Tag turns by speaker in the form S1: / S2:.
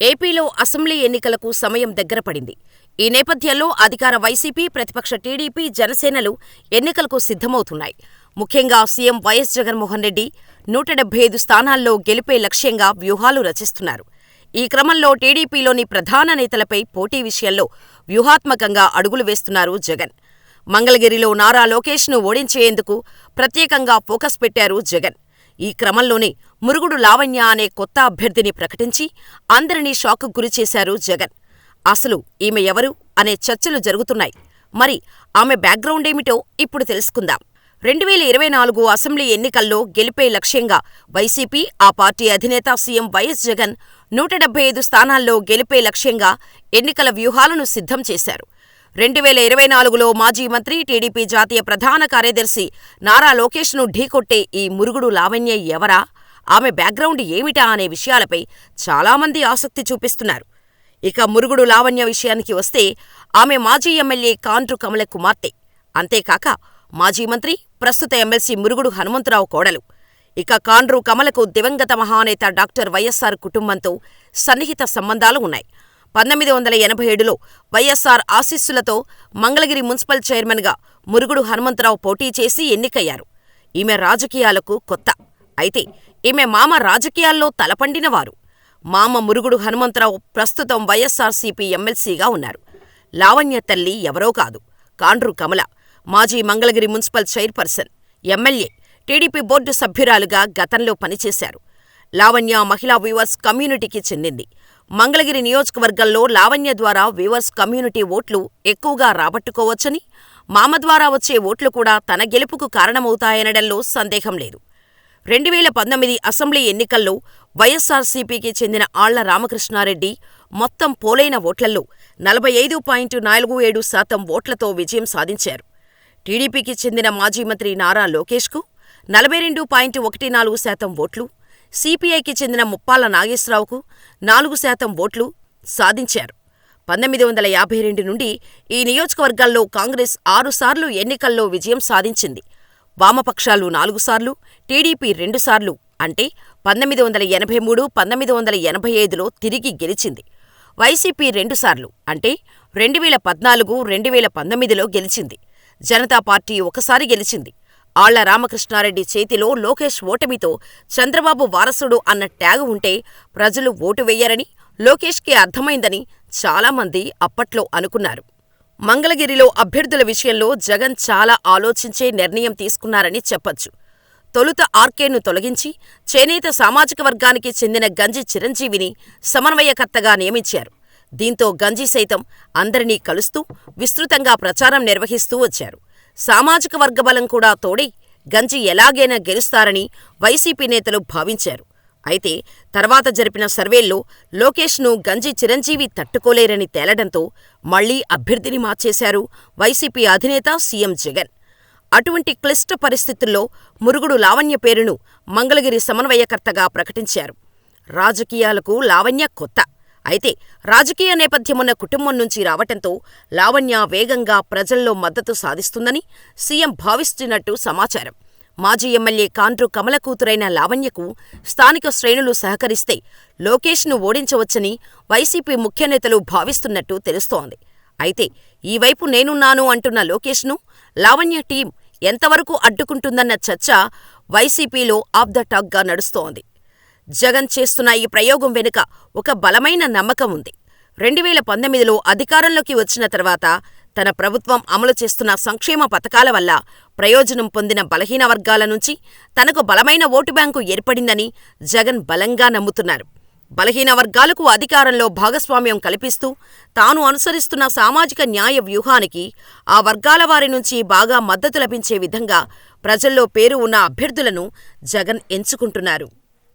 S1: ఏపీలో అసెంబ్లీ ఎన్నికలకు సమయం దగ్గర పడింది. ఈ నేపథ్యంలో అధికార వైసీపీ, ప్రతిపక్ష టీడీపీ, జనసేనలు ఎన్నికలకు సిద్ధమవుతున్నాయి. ముఖ్యంగా సీఎం వైఎస్ జగన్మోహన్ రెడ్డి నూట డెబ్బై ఐదు స్థానాల్లో గెలిపే లక్ష్యంగా వ్యూహాలు రచిస్తున్నారు. ఈ క్రమంలో టీడీపీలోని ప్రధాన నేతలపై పోటీ విషయంలో వ్యూహాత్మకంగా అడుగులు వేస్తున్నారు జగన్. మంగళగిరిలో నారా లోకేష్ను ఓడించేందుకు ప్రత్యేకంగా ఫోకస్ పెట్టారు జగన్. ఈ క్రమంలోనే మురుగుడు లావణ్య అనే కొత్త అభ్యర్థిని ప్రకటించి అందరినీ షాక్కు గురిచేశారు జగన్. అసలు ఈమె ఎవరు అనే చర్చలు జరుగుతున్నాయి. మరి ఆమె బ్యాక్గ్రౌండేమిటో ఇప్పుడు తెలుసుకుందాం. రెండువేల ఇరవై నాలుగు అసెంబ్లీ ఎన్నికల్లో గెలుపే లక్ష్యంగా వైసీపీ, ఆ పార్టీ అధినేత సీఎం వైఎస్ జగన్ నూట డెబ్బై ఐదు స్థానాల్లో గెలుపే లక్ష్యంగా ఎన్నికల వ్యూహాలను సిద్ధం చేశారు. రెండువేల ఇరవై నాలుగులో మాజీ మంత్రి, టీడీపీ జాతీయ ప్రధాన కార్యదర్శి నారా లోకేష్ను ఢీకొట్టే ఈ మురుగుడు లావణ్య ఎవరా? ఆమె బ్యాక్గ్రౌండ్ ఏమిటా అనే విషయాలపై చాలామంది ఆసక్తి చూపిస్తున్నారు. ఇక మురుగుడు లావణ్య విషయానికి వస్తే ఆమె మాజీ ఎమ్మెల్యే కాండ్రు కమల కుమార్తె. అంతేకాక మాజీ మంత్రి, ప్రస్తుత ఎమ్మెల్సీ మురుగుడు హనుమంతరావు కోడలు. ఇక కాండ్రు కమలకు దివంగత మహానేత డాక్టర్ వైఎస్సార్ కుటుంబంతో సన్నిహిత సంబంధాలు ఉన్నాయి. పంతొమ్మిది వందల ఎనభై ఏడులో వైఎస్సార్ ఆశీస్సులతో మంగళగిరి మున్సిపల్ చైర్మన్గా మురుగుడు హనుమంతరావు పోటీ చేసి ఎన్నికయ్యారు. ఈమె రాజకీయాలకు కొత్త. అయితే ఈమె మామ రాజకీయాల్లో తలపండినవారు. మామ మురుగుడు హనుమంతరావు ప్రస్తుతం వైఎస్సార్సీపీ ఎమ్మెల్సీగా ఉన్నారు. లావణ్య తల్లి ఎవరో కాదు, కాండ్రు కమల. మాజీ Mangalagiri municipal chairperson, MLA, TDP board సభ్యురాలుగా గతంలో పనిచేశారు. లావణ్య మహిళా వ్యూవర్స్ కమ్యూనిటీకి చెందింది. మంగళగిరి నియోజకవర్గంలో లావణ్య ద్వారా వీవర్స్ కమ్యూనిటీ ఓట్లు ఎక్కువగా రాబట్టుకోవచ్చని, మామ ద్వారా వచ్చే ఓట్లు కూడా తన గెలుపుకు కారణమవుతాయనడంలో సందేహం లేదు. రెండువేల పంతొమ్మిది అసెంబ్లీ ఎన్నికల్లో వైఎస్సార్సీపీకి చెందిన ఆళ్ళ రామకృష్ణారెడ్డి మొత్తం పోలైన ఓట్లలో నలభై ఐదు పాయింట్ నాలుగు ఏడు శాతం ఓట్లతో విజయం సాధించారు. టీడీపీకి చెందిన మాజీ మంత్రి నారా లోకేష్కు నలభై రెండు పాయింట్ ఒకటి నాలుగు శాతం ఓట్లు, సిపిఐకి చెందిన ముప్పాల నాగేశ్వరరావుకు నాలుగు శాతం ఓట్లు సాధించారు. పంతొమ్మిది వందల యాభై రెండు నుండి ఈ నియోజకవర్గాల్లో కాంగ్రెస్ ఆరుసార్లు ఎన్నికల్లో విజయం సాధించింది. వామపక్షాలు నాలుగుసార్లు టీడీపీ రెండుసార్లు అంటే పంతొమ్మిది వందల ఎనభై మూడు, పంతొమ్మిది వందల ఎనభై ఐదులో తిరిగి గెలిచింది. వైసీపీ రెండుసార్లు అంటే రెండువేల పద్నాలుగు, రెండువేల పంతొమ్మిదిలో గెలిచింది. జనతా పార్టీ ఒకసారి గెలిచింది. ఆళ్ళ రామకృష్ణారెడ్డి చేతిలో లోకేష్ ఓటమితో చంద్రబాబు వారసుడు అన్న ట్యాగు ఉంటే ప్రజలు ఓటు వెయ్యరని లోకేష్కి అర్థమైందని చాలామంది అప్పట్లో అనుకున్నారు. మంగళగిరిలో అభ్యర్థుల విషయంలో జగన్ చాలా ఆలోచించే నిర్ణయం తీసుకున్నారని చెప్పొచ్చు. తొలుత ఆర్కేను తొలగించి చేనేత సామాజిక వర్గానికి చెందిన గంజి చిరంజీవిని సమన్వయకర్తగా నియమించారు. దీంతో గంజి సైతం అందరినీ కలుస్తూ విస్తృతంగా ప్రచారం నిర్వహిస్తూ వచ్చారు. సామాజిక వర్గ బలం కూడా తోడై గంజి ఎలాగైనా గెలుస్తారని వైసీపీ నేతలు భావించారు. అయితే తర్వాత జరిపిన సర్వేల్లో లోకేష్ను గంజి చిరంజీవి తట్టుకోలేరని తేలడంతో మళ్ళీ అభ్యర్థిని మార్చేశారు వైసీపీ అధినేత సీఎం జగన్. అటువంటి క్లిష్ట పరిస్థితుల్లో మురుగుడు లావణ్య పేరును మంగళగిరి సమన్వయకర్తగా ప్రకటించారు. రాజకీయాలకు లావణ్య కొత్త. అయితే రాజకీయ నేపథ్యమున్న కుటుంబం నుంచి రావటంతో లావణ్య వేగంగా ప్రజల్లో మద్దతు సాధిస్తుందని సీఎం భావిస్తున్నట్టు సమాచారం. మాజీ ఎమ్మెల్యే కాండ్రు కమల కూతురైన లావణ్యకు స్థానిక శ్రేణులు సహకరిస్తే లోకేష్ను ఓడించవచ్చని వైసీపీ ముఖ్యనేతలు భావిస్తున్నట్టు తెలుస్తోంది. అయితే ఈ వైపు నేనున్నాను అంటున్న లోకేష్ను లావణ్య టీం ఎంతవరకు అడ్డుకుంటుందన్న చర్చ వైసీపీలో ఆఫ్ ద టాక్గా నడుస్తోంది. జగన్ చేస్తున్న ఈ ప్రయోగం వెనుక ఒక బలమైన నమ్మకం ఉంది. రెండువేల పంతొమ్మిదిలో అధికారంలోకి వచ్చిన తర్వాత తన ప్రభుత్వం అమలు చేస్తున్న సంక్షేమ పథకాల వల్ల ప్రయోజనం పొందిన బలహీన వర్గాల నుంచి తనకు బలమైన ఓటు బ్యాంకు ఏర్పడిందని జగన్ బలంగా నమ్ముతున్నారు. బలహీన వర్గాలకు అధికారంలో భాగస్వామ్యం కల్పిస్తూ తాను అనుసరిస్తున్న సామాజిక న్యాయ వ్యూహానికి ఆ వర్గాల వారి నుంచి బాగా మద్దతు లభించే విధంగా ప్రజల్లో పేరు ఉన్న అభ్యర్థులను జగన్ ఎంచుకుంటున్నారు.